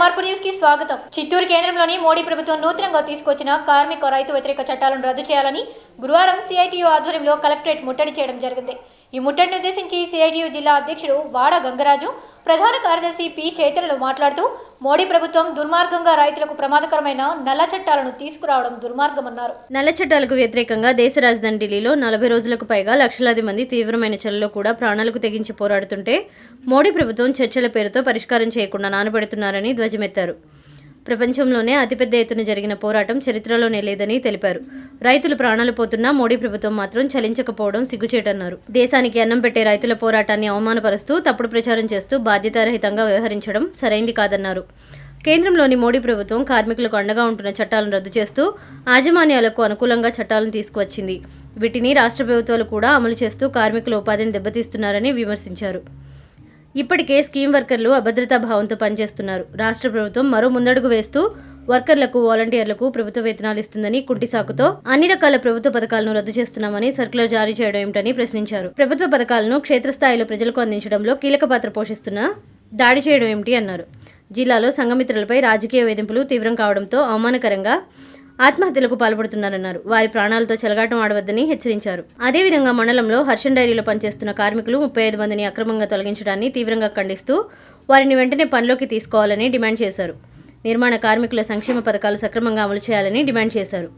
మార్పు న్యూస్కి స్వాగతం. చిత్తూరు కేంద్రంలోని మోడీ ప్రభుత్వం నూతనంగా తీసుకొచ్చిన కార్మిక రైతు వ్యతిరేక చట్టాలను రద్దు చేయాలని గురువారం సిఐటియు ఆధ్వర్యంలో కలెక్టరేట్ ముట్టడి చేయడం జరిగింది. ఈ ముట్టడిని ఉద్దేశించి సిఐటియు జిల్లా అధ్యక్షుడు వాడ గంగరాజు ప్రధాన కార్యదర్శి పి చైతన్యలు మాట్లాడుతూ మోడీ ప్రభుత్వం దుర్మార్గంగా రైతులకు ప్రమాదకరమైన నల్ల చట్టాలను తీసుకురావడం దుర్మార్గమన్నారు. నల్ల చట్టాలకు వ్యతిరేకంగా దేశ రాజధాని ఢిల్లీలో నలభై రోజులకు పైగా లక్షలాది మంది తీవ్రమైన చలిలో కూడా ప్రాణాలకు తెగించి పోరాడుతుంటే మోడీ ప్రభుత్వం చర్చల పేరుతో పరిష్కారం చేయకుండా నానబెడుతున్నారని ధ్వజమెత్తారు. ప్రపంచంలోనే అతిపెద్ద ఎత్తున జరిగిన పోరాటం చరిత్రలోనే లేదని తెలిపారు. రైతులు ప్రాణాలు పోతున్నా మోడీ ప్రభుత్వం మాత్రం చలించకపోవడం సిగ్గుచేటన్నారు. దేశానికి అన్నం పెట్టే రైతుల పోరాటాన్ని అవమానపరుస్తూ తప్పుడు ప్రచారం చేస్తూ బాధ్యతారహితంగా వ్యవహరించడం సరైంది కాదన్నారు. కేంద్రంలోని మోడీ ప్రభుత్వం కార్మికులకు అండగా ఉంటున్న చట్టాలను రద్దు చేస్తూ యాజమాన్యాలకు అనుకూలంగా చట్టాలను తీసుకువచ్చింది. వీటిని రాష్ట్ర ప్రభుత్వాలు కూడా అమలు చేస్తూ కార్మికుల ఉపాధిని దెబ్బతీస్తున్నారని విమర్శించారు. ఇప్పటికే స్కీమ్ వర్కర్లు అభద్రతా భావంతో పనిచేస్తున్నారు. రాష్ట్ర ప్రభుత్వం మరో ముందడుగు వేస్తూ వర్కర్లకు వాలంటీర్లకు ప్రభుత్వ వేతనాలు ఇస్తుందని కుంటి సాకుతో అన్ని రకాల ప్రభుత్వ పథకాలను రద్దు చేస్తున్నామని సర్కులర్ జారీ చేయడం ఏమిటని ప్రశ్నించారు. ప్రభుత్వ పథకాలను క్షేత్రస్థాయిలో ప్రజలకు అందించడంలో కీలక పాత్ర పోషిస్తున్న దాడి చేయడం ఏమిటి అన్నారు. జిల్లాలో సంఘమిత్రులపై రాజకీయ వేధింపులు తీవ్రం కావడంతో అవమానకరంగా ఆత్మహత్యలకు పాల్పడుతున్నారన్నారు. వారి ప్రాణాలతో చెలగాటం ఆడవద్దని హెచ్చరించారు. అదేవిధంగా మండలంలో హర్షన్ డైరీలో పనిచేస్తున్న కార్మికులు ముప్పై ఐదు మందిని అక్రమంగా తొలగించడాన్ని తీవ్రంగా ఖండిస్తూ వారిని వెంటనే పనిలోకి తీసుకోవాలని డిమాండ్ చేశారు. నిర్మాణ కార్మికుల సంక్షేమ పథకాలు సక్రమంగా అమలు చేయాలని డిమాండ్ చేశారు.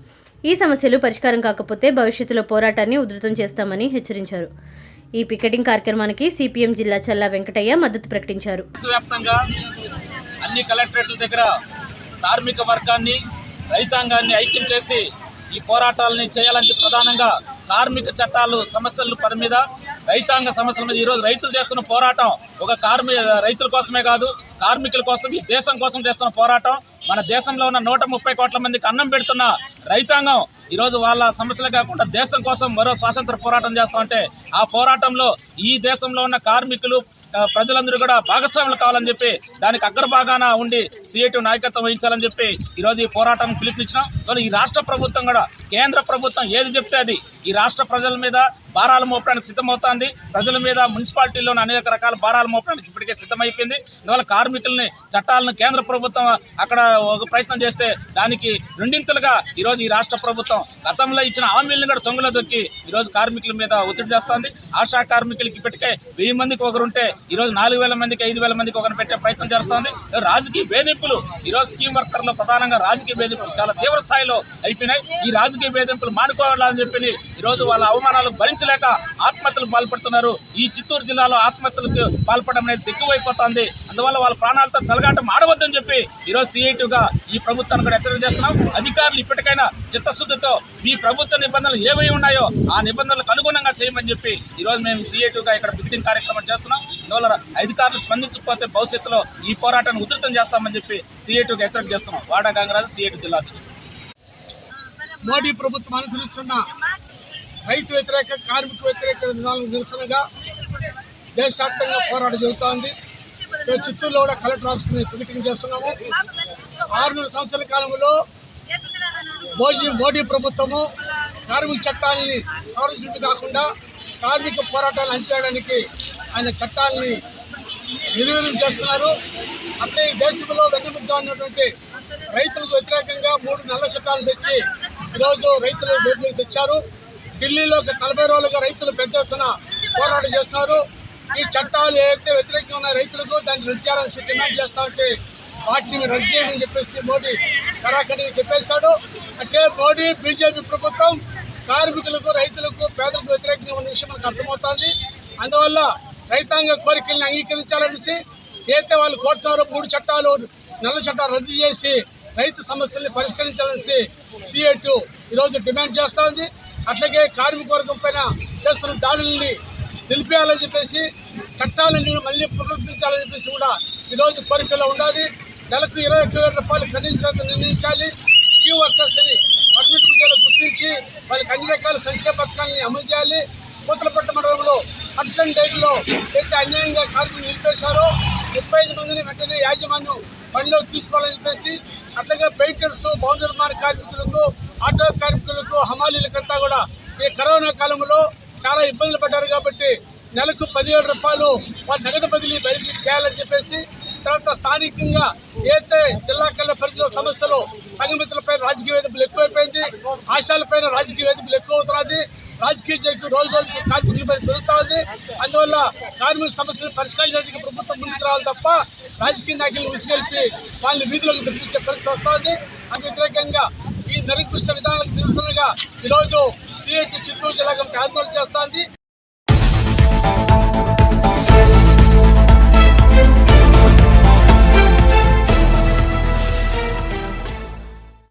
ఈ సమస్యలు పరిష్కారం కాకపోతే భవిష్యత్తులో పోరాటాన్ని ఉధృతం చేస్తామని హెచ్చరించారు. ఈ పికెటింగ్ కార్యక్రమానికి సిపిఎం జిల్లా చల్లా వెంకటయ్య మద్దతు ప్రకటించారు. అన్ని కలెక్టరేట్ల దగ్గర కార్మిక వర్గాన్ని రైతాంగాన్ని ఐక్యం చేసి ఈ పోరాటాలని చేయాలని ప్రధానంగా కార్మిక చట్టాలు సమస్యల పని మీద రైతాంగ సమస్యల మీద ఈరోజు రైతులు చేస్తున్న పోరాటం ఒక కార్మి రైతుల కోసమే కాదు కార్మికుల కోసం ఈ దేశం కోసం చేస్తున్న పోరాటం. మన దేశంలో ఉన్న నూట ముప్పై కోట్ల మందికి అన్నం పెడుతున్న రైతాంగం ఈరోజు వాళ్ళ సమస్యలు కాకుండా దేశం కోసం మరో స్వాతంత్ర పోరాటం చేస్తామంటే ఆ పోరాటంలో ఈ దేశంలో ఉన్న కార్మికులు ప్రజలందరూ కూడా భాగస్వాములు కావాలని చెప్పి దానికి అగ్రభాగాన ఉండి సిఐటి నాయకత్వం వహించాలని చెప్పి ఈరోజు ఈ పోరాటం పిలుపునిచ్చినాం. కానీ ఈ రాష్ట్ర ప్రభుత్వం కూడా కేంద్ర ప్రభుత్వం ఏది చెప్తే అది. ఈ రాష్ట్ర ప్రజల మీద భారాలు మోపడానికి సిద్ధమవుతోంది. ప్రజల మీద మున్సిపాలిటీలోని అనేక రకాల భారాలు మోపడానికి ఇప్పటికే సిద్ధమైపోయింది. అందువల్ల కార్మికుల్ని చట్టాలను కేంద్ర ప్రభుత్వం అక్కడ ఒక ప్రయత్నం చేస్తే దానికి రెండింతలుగా ఈరోజు ఈ రాష్ట్ర ప్రభుత్వం గతంలో ఇచ్చిన హామీలను కూడా తొంగలో దొక్కి ఈరోజు కార్మికుల మీద ఒత్తిడి చేస్తోంది. ఆశా కార్మికులకి ఇప్పటికే వెయ్యి మందికి ఒకరుంటే ఈరోజు నాలుగు వేల మందికి ఐదు వేల మందికి ఒకరిని పెట్టే ప్రయత్నం చేస్తోంది. రాజకీయ వేధింపులు ఈరోజు స్కీమ్ వర్కర్లు ప్రధానంగా రాజకీయ వేధింపులు చాలా తీవ్ర స్థాయిలో అయిపోయినాయి. ఈ రాజకీయ వేధింపులు మానుకోవాలని చెప్పి ఈరోజు వాళ్ళ అవమానాలు భరించలేక ఆత్మహత్యలు పాల్పడుతున్నారు. ఈ చిత్తూరు జిల్లాలో ఆత్మహత్యలకు పాల్పడడం అనేది సిగ్గువైపోతుంది. అందువల్ల వాళ్ళ ప్రాణాలతో చలగాటం ఆడవద్దని చెప్పి ఈరోజు సిఐటిగా ఈ ప్రభుత్వాన్ని కూడా హెచ్చరిక చేస్తున్నాం. అధికారులు ఇప్పటికైనా చిత్తశుద్ధితో ఈ ప్రభుత్వ నిబంధనలు ఏవై ఉన్నాయో ఆ నిబంధనలకు అనుగుణంగా చేయమని చెప్పి ఈరోజు మేము సిఐటిగా ఇక్కడ పికెటింగ్ కార్యక్రమం చేస్తున్నాం. అందువల్ల అధికారులు స్పందించకపోతే భవిష్యత్తులో ఈ పోరాటాన్ని ఉధృతం చేస్తామని చెప్పి సిఐటిగా హెచ్చరిక చేస్తున్నాం. వాడా గంగరాజు సిఐటి జిల్లా మోడీ ప్రభుత్వం అనుసరిస్తున్న రైతు వ్యతిరేక కార్మిక వ్యతిరేక విధానాలకు నిరసనగా దేశవ్యాప్తంగా పోరాటం జరుగుతోంది. మేము చిత్తూరులో కూడా కలెక్టర్ ఆఫీస్ని పికెటింగ్ చేస్తున్నాము. ఆరున్నర సంవత్సరాల కాలంలో మోజీ మోడీ ప్రభుత్వము కార్మిక చట్టాలని సవరించడం కాకుండా కార్మిక పోరాటాలు అంచేయడానికి ఆయన చట్టాలని నిర్వీర్యం చేస్తున్నారు. అట్లే ఈ దేశంలో వెన్నముద్ద ఉన్నటువంటి రైతులకు వ్యతిరేకంగా మూడు నల్ల చట్టాలు తెచ్చి ఈరోజు రైతులు వేదికలకు తెచ్చారు. ఢిల్లీలో నలభై రోజులుగా రైతులు పెద్ద ఎత్తున పోరాటం చేస్తున్నారు. ఈ చట్టాలు ఏవైతే వ్యతిరేకంగా ఉన్న రైతులకు దాన్ని రద్దు చేయాలని డిమాండ్ చేస్తా ఉంటే వాటిని రద్దు చేయమని చెప్పేసి మోడీ కరాఖండిగా చెప్పేశాడు. అంటే మోడీ బీజేపీ ప్రభుత్వం కార్మికులకు రైతులకు పేదలకు వ్యతిరేకంగా ఉన్న విషయం మనకు అర్థమవుతోంది. అందువల్ల రైతాంగ కోరికల్ని అంగీకరించాలనేసి ఏదైతే వాళ్ళు కోరుతారో మూడు చట్టాలు నల్ల చట్టాలు రద్దు చేసి రైతు సమస్యల్ని పరిష్కరించాలనేసి సిఐటు ఈరోజు డిమాండ్ చేస్తోంది అట్లాగే కార్మిక వర్గం పైన చేస్తున్న దాడుల్ని నిలిపేయాలని చెప్పేసి చట్టాలన్నీ మళ్ళీ పునరుద్ధరించాలని చెప్పేసి కూడా ఈరోజు కోరికలో ఉండాలి. నెలకు ఇరవై ఒక్క వేల రూపాయలు కనీస నిర్ణయించాలి. స్కీ వర్కర్స్ని పర్మిట్ ఉద్యోగులు గుర్తించి వాళ్ళకి అన్ని రకాల సంక్షేమ పథకాలని అమలు చేయాలి. కూతలపట్ట మండలంలో హడ్సన్ డైరీలో ఎంత అన్యాయంగా కార్మికులు నిలిపేశారో ముప్పై ఐదు మందిని వెంటనే యాజమాన్యం పనిలో తీసుకోవాలని చెప్పేసి అట్లాగే పెయింటర్స్ భవన నిర్మాణ కార్మికులకు ఆటో కార్మికులకు హమాలీలకంతా కూడా ఈ కరోనా కాలంలో చాలా ఇబ్బందులు పడ్డారు కాబట్టి నెలకు పదివేల రూపాయలు వారి నగదు బదిలీ బదిలీ చేయాలని చెప్పేసి తర్వాత స్థానికంగా ఏదైతే జిల్లా కళ్ళ పరిధిలో సమస్యలు సంఘమితులపై రాజకీయ వేదికలు ఎక్కువైపోయింది ఆశాలపైన రాజకీయ వేదికలు ఎక్కువ అవుతున్నది రాజకీయ జైలు రోజు రోజుకి కార్మికులపై పెరుగుతా ఉంది. అందువల్ల కార్మిక సమస్యలు పరిష్కరించడానికి ప్రభుత్వం ముందుకు రావాలి తప్ప రాజకీయ నాయకులు ఉసిగొల్పి వాళ్ళని వీధిలోకి తెప్పించే పరిస్థితి వస్తుంది అందుకు వ్యతిరేకంగా ఈ నిరంకుశ విధానాలకు నిరసనగా ఈరోజు సిఐటి చిత్తూరు జిల్లాకు ఆందోళన చేస్తారు